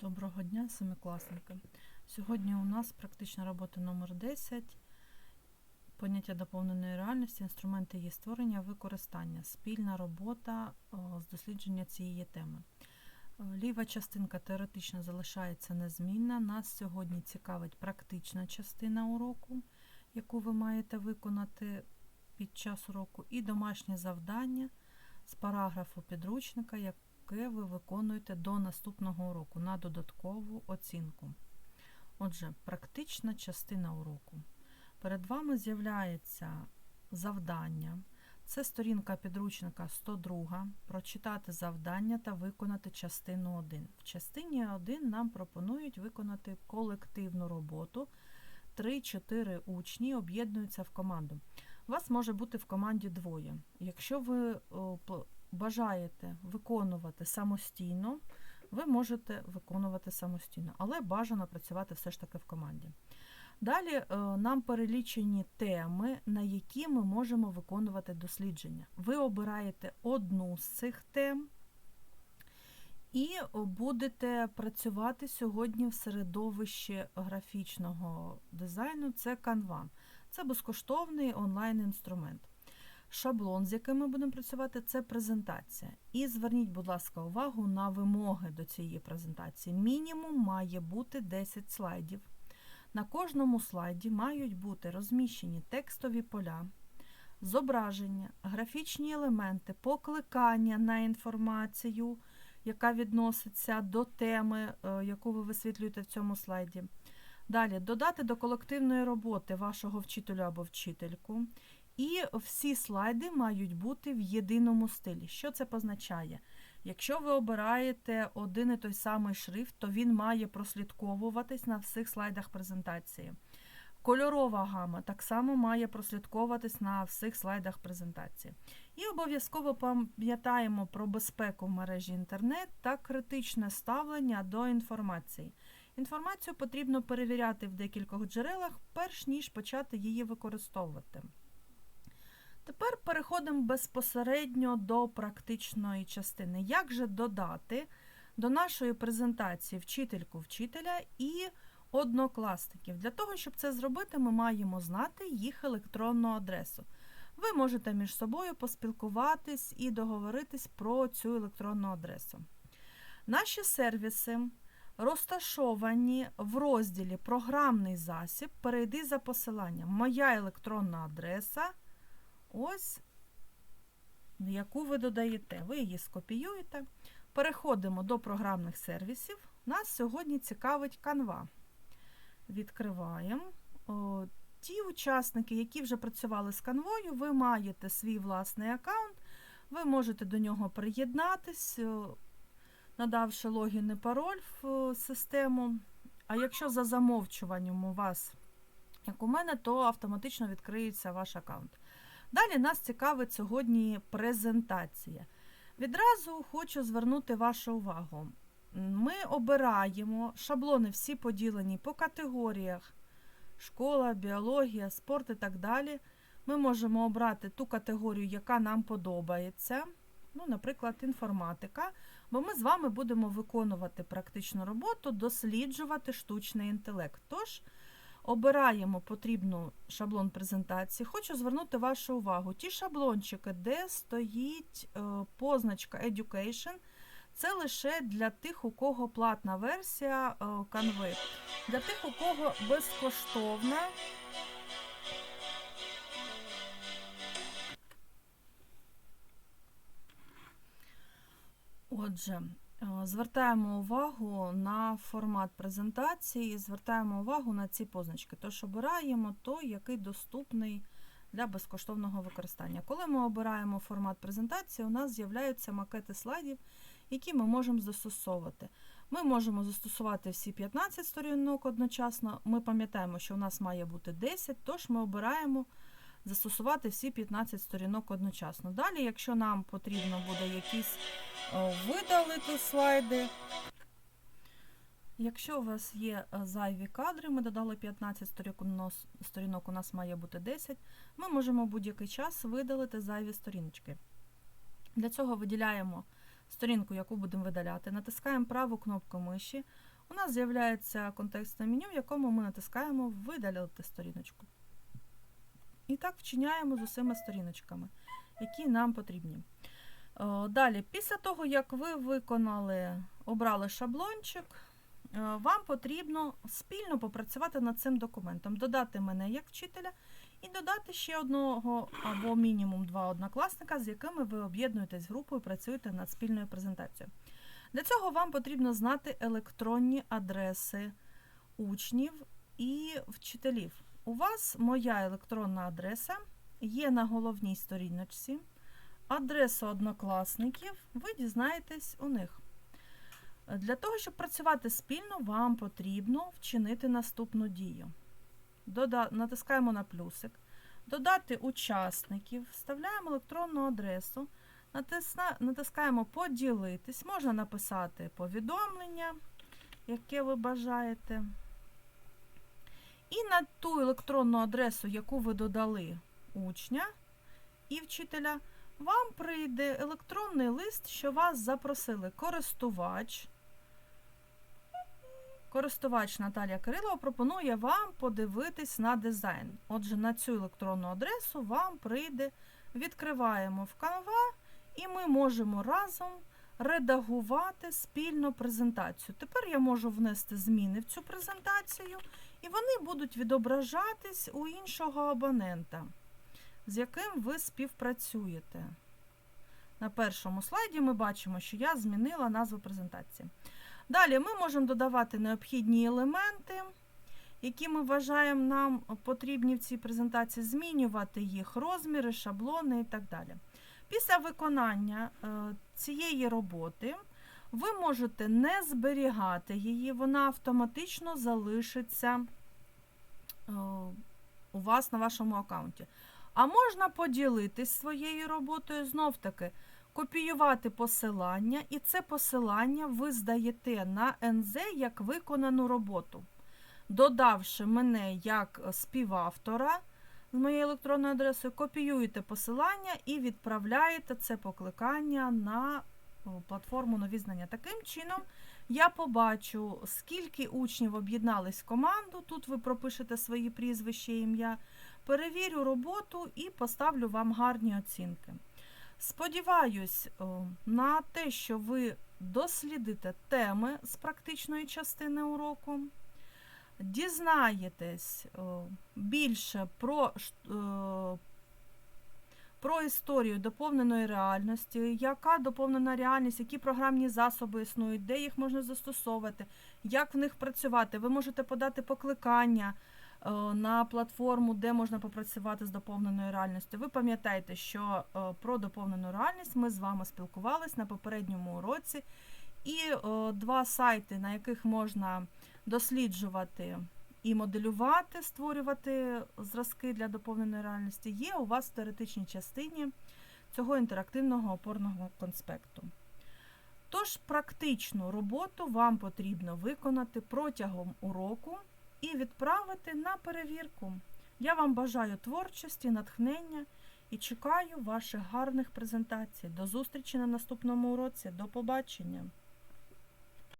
Доброго дня, семикласники. Сьогодні у нас практична робота номер 10 поняття доповненої реальності, інструменти її створення, використання, спільна робота з дослідження цієї теми. Е, Ліва частинка теоретично залишається незмінна. Нас сьогодні цікавить практична частина уроку, яку ви маєте виконати під час уроку, і домашнє завдання з параграфу підручника, яке ви виконуєте до наступного уроку на додаткову оцінку. Отже, практична частина уроку. Перед вами з'являється завдання. Це сторінка підручника 102. Прочитати завдання та виконати частину 1. В частині 1 нам пропонують виконати колективну роботу. 3-4 учні об'єднуються в команду. У Вас може бути в команді двоє. Якщо ви бажаєте виконувати самостійно, ви можете виконувати самостійно, але бажано працювати все ж таки в команді. Далі е, нам перелічені теми, на які ми можемо виконувати дослідження. Ви обираєте одну з цих тем і будете працювати сьогодні в середовищі графічного дизайну. Це Canva. Це безкоштовний онлайн-інструмент. Шаблон, з яким ми будемо працювати, це презентація. І зверніть, будь ласка, увагу на вимоги до цієї презентації. Мінімум має бути 10 слайдів. На кожному слайді мають бути розміщені текстові поля, зображення, графічні елементи, покликання на інформацію, яка відноситься до теми, е, яку ви висвітлюєте в цьому слайді. Далі додати до колективної роботи вашого вчителя або вчительку. І всі слайди мають бути в єдиному стилі. Що це позначає? Якщо ви обираєте один і той самий шрифт, то він має прослідковуватись на всіх слайдах презентації. Кольорова гама так само має прослідковуватись на всіх слайдах презентації. І обов'язково пам'ятаємо про безпеку в мережі інтернет та критичне ставлення до інформації. Інформацію потрібно перевіряти в декількох джерелах, перш ніж почати її використовувати. Тепер переходимо безпосередньо до практичної частини. Як же додати до нашої презентації вчительку вчителя і однокласників? Для того, щоб це зробити, ми маємо знати їх електронну адресу. Ви можете між собою поспілкуватись і договоритись про цю електронну адресу. Наші сервіси розташовані в розділі Програмний засіб. Перейди за посиланням. Моя електронна адреса. Ось, яку ви додаєте. Ви її скопіюєте. Переходимо до програмних сервісів. Нас сьогодні цікавить Canva. Відкриваємо. Ті учасники, які вже працювали з канвою, ви маєте свій власний аккаунт, ви можете до нього приєднатись, надавши логін і пароль в систему. А якщо за замовчуванням у вас, як у мене, то автоматично відкриється ваш аккаунт. Далі нас цікавить сьогодні презентація. Відразу хочу звернути вашу увагу. Ми обираємо шаблони, всі поділені по категоріях: школа, біологія, спорт і так далі. Ми можемо обрати ту категорію, яка нам подобається. Ну, наприклад, інформатика. Бо ми з вами будемо виконувати практичну роботу, досліджувати штучний інтелект. Тож, Обираємо потрібну шаблон презентації. Хочу звернути вашу увагу. Ті шаблончики, де стоїть е, позначка Education, це лише для тих, у кого платна версія е, Canva. Для тих, у кого безкоштовна. Отже, Звертаємо увагу на формат презентації, звертаємо увагу на ці позначки. Тож обираємо той, який доступний для безкоштовного використання. Коли ми обираємо формат презентації, у нас з'являються макети слайдів, які ми можемо застосовувати. Ми можемо застосувати всі 15 сторінок одночасно. Ми пам'ятаємо, що у нас має бути 10, тож ми обираємо застосувати всі 15 сторінок одночасно. Далі, якщо нам потрібно буде якісь е, видалити слайди. Якщо у вас є е, зайві кадри, ми додали 15 сторінок, у нас- сторінок, у нас має бути 10, ми можемо будь-який час видалити зайві сторіночки. Для цього виділяємо сторінку, яку будемо видаляти, натискаємо праву кнопку миші. У нас з'являється контекстне меню, в якому ми натискаємо Видалити сторіночку. І так вчиняємо з усіма сторіночками, які нам потрібні. Е, Далі, після того, як ви виконали, обрали шаблончик, е, вам потрібно спільно попрацювати над цим документом, додати мене як вчителя і додати ще одного або мінімум два однокласника, з якими ви об'єднуєтесь групою працюєте над спільною презентацією. Для цього вам потрібно знати електронні адреси учнів і вчителів. У вас моя електронна адреса є на головній сторіночці. Адресу однокласників ви дізнаєтесь у них. Для того, щоб працювати спільно, вам потрібно вчинити наступну дію. Дода... Натискаємо на плюсик, додати учасників, вставляємо електронну адресу, натисна... натискаємо поділитись, можна написати повідомлення, яке ви бажаєте. І на ту електронну адресу, яку ви додали учня і вчителя, вам прийде електронний лист, що вас запросили користувач. Користувач Наталія Кирилова пропонує вам подивитись на дизайн. Отже, на цю електронну адресу вам прийде, відкриваємо в Canva, і ми можемо разом редагувати спільно презентацію. Тепер я можу внести зміни в цю презентацію, і вони будуть відображатись у іншого абонента, з яким ви співпрацюєте. На першому слайді ми бачимо, що я змінила назву презентації. Далі ми можемо додавати необхідні елементи, які ми вважаємо нам потрібні в цій презентації, змінювати їх розміри, шаблони і так далі. Після виконання е, цієї роботи ви можете не зберігати її, вона автоматично залишиться е, у вас на вашому аккаунті. А можна поділитись своєю роботою, знов таки, копіювати посилання, і це посилання ви здаєте на НЗ як виконану роботу, додавши мене як співавтора з моєю електронною адресою, копіюєте посилання і відправляєте це покликання на платформу нові знання. Таким чином, я побачу, скільки учнів об'єднались в команду. Тут ви пропишете свої прізвища і ім'я. Перевірю роботу і поставлю вам гарні оцінки. Сподіваюсь на те, що ви дослідите теми з практичної частини уроку, дізнаєтесь більше про про історію доповненої реальності, яка доповнена реальність, які програмні засоби існують, де їх можна застосовувати, як в них працювати. Ви можете подати покликання на платформу, де можна попрацювати з доповненою реальністю. Ви пам'ятаєте, що про доповнену реальність ми з вами спілкувалися на попередньому уроці, і два сайти, на яких можна досліджувати і моделювати, створювати зразки для доповненої реальності, є у вас в теоретичній частині цього інтерактивного опорного конспекту. Тож, практичну роботу вам потрібно виконати протягом уроку і відправити на перевірку. Я вам бажаю творчості, натхнення і чекаю ваших гарних презентацій. До зустрічі на наступному уроці. До побачення!